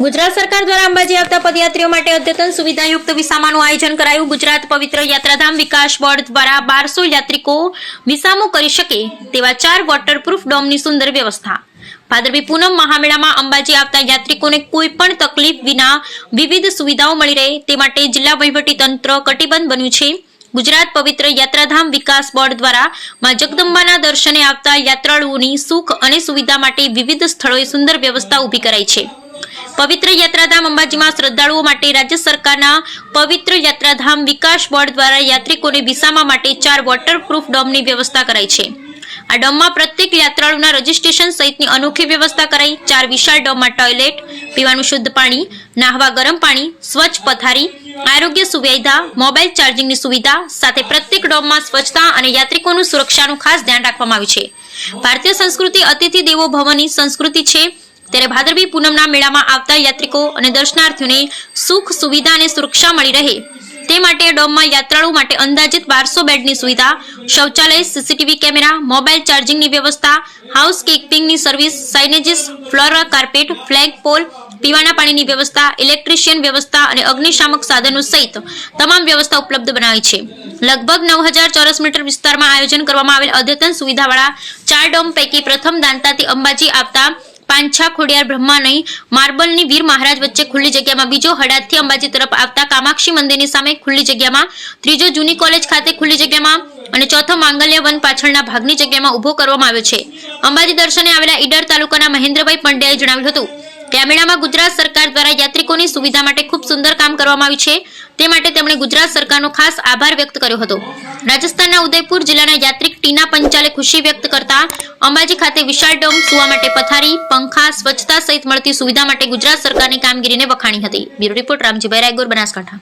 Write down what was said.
ગુજરાત સરકાર દ્વારા અંબાજી આવતા પદયાત્રીઓ માટે અદ્યતન સુવિધાયુક્ત વિસામાનું આયોજન કરાયું. ગુજરાત પવિત્ર યાત્રાધામ વિકાસ બોર્ડ દ્વારા બારસો યાત્રિકો વિસામો કરી શકે તેવા ચાર વોટરપ્રૂફ ડોમની સુંદર વ્યવસ્થા. ભાદરવી પૂનમ મહામેળામાં અંબાજી આવતા યાત્રિકોને કોઈ પણ તકલીફ વિના વિવિધ સુવિધાઓ મળી રહે તે માટે જિલ્લા વહીવટી તંત્ર કટિબદ્ધ બન્યું છે. ગુજરાત પવિત્ર યાત્રાધામ વિકાસ બોર્ડ દ્વારા માં જગદંબાના દર્શને આવતા યાત્રાળુઓની સુખ અને સુવિધા માટે વિવિધ સ્થળોએ સુંદર વ્યવસ્થા ઊભી કરાઈ છે. પવિત્ર યાત્રાધામ અંબાજીમાં શ્રદ્ધાળુઓ માટે રાજ્ય સરકારના પવિત્ર યાત્રાધામ વિકાસ બોર્ડ દ્વારા યાત્રિકોને વિસામા માટે ચાર વોટરપ્રૂફ ડોમની વ્યવસ્થા કરાઈ છે. આ ડોમમાં પ્રત્યેક યાત્રાળુના રજીસ્ટ્રેશન સહિતની અનોખી વ્યવસ્થા કરાઈ. ચાર વિશાળ ડોમમાં ટોયલેટ, પીવાનું શુદ્ધ પાણી, નાહવા ગરમ પાણી, સ્વચ્છ પથારી, આરોગ્ય સુવિધા, મોબાઈલ ચાર્જિંગની સુવિધા સાથે પ્રત્યેક ડોમમાં સ્વચ્છતા અને યાત્રિકોનું સુરક્ષાનું ખાસ ધ્યાન રાખવામાં આવ્યું છે. ભારતીય સંસ્કૃતિ અતિથિ દેવો ભવનની સંસ્કૃતિ છે. ત્યારે ભાદરવી પૂનમના મેળામાં આવતા યાત્રિકો અને દર્શનાર્થીઓને સુખ, સુવિધા અને સુરક્ષા મળી રહે. તે માટે ડોમમાં યાત્રાળુ માટે અંદાજિત બારસો બેડની સુવિધા, શૌચાલય, સીસીટીવી કેમેરા, મોબાઈલ ચાર્જિંગની વ્યવસ્થા, house કીપિંગની service, signages, floor, carpet, flag pole, પીવાના પાણીની વ્યવસ્થા, ઇલેક્ટ્રિશિયન વ્યવસ્થા અને અગ્નિશામક સાધનો સહિત તમામ વ્યવસ્થા ઉપલબ્ધ બનાવી છે. લગભગ નવ હજાર ચોરસ મીટર વિસ્તારમાં આયોજન કરવામાં આવેલ અદ્યતન સુવિધાવાળા ચાર ડોમ પૈકી પ્રથમ દાંતાથી અંબાજી આવતા પાંછા ખોડિયાર બ્રહ્માનઈ માર્બલની વીર મહારાજ વચ્ચે ખુલ્લી જગ્યામાં બીજો હડાદથી અંબાજી તરફ આવતા કામાક્ષી મંદિરની સામે ખુલ્લી જગ્યામાં ત્રીજો જૂની કોલેજ ખાતે ખુલ્લી જગ્યામાં અને ચોથો માંગલ્ય વન પાછળના ભાગની જગ્યામાં ઊભો કરવામાં આવ્યો છે. અંબાજી દર્શને આવેલા ઈડર તાલુકાના મહેન્દ્રભાઈ પંડ્યાએ જણાવ્યું હતું કે આ મેળામાં ગુજરાત સરકાર દ્વારા યાત્રિકોની સુવિધા માટે ખૂબ સુંદર કામ કરવામાં આવ્યું છે. તે માટે તેમણે ગુજરાત સરકારનો ખાસ આભાર વ્યક્ત કર્યો હતો. રાજસ્થાનના ઉદયપુર જિલ્લાના યાત્રિક ટીના પંચાલે ખુશી વ્યક્ત કરતા અંબાજી ખાતે વિશાળ ડોમ સુવા માટે પથારી, પંખા, સ્વચ્છતા સહિત મળતી સુવિધા માટે ગુજરાત સરકારની કામગીરીને વખાણી હતી. Bureau report Ramjibhai Raigor, Banaskantha.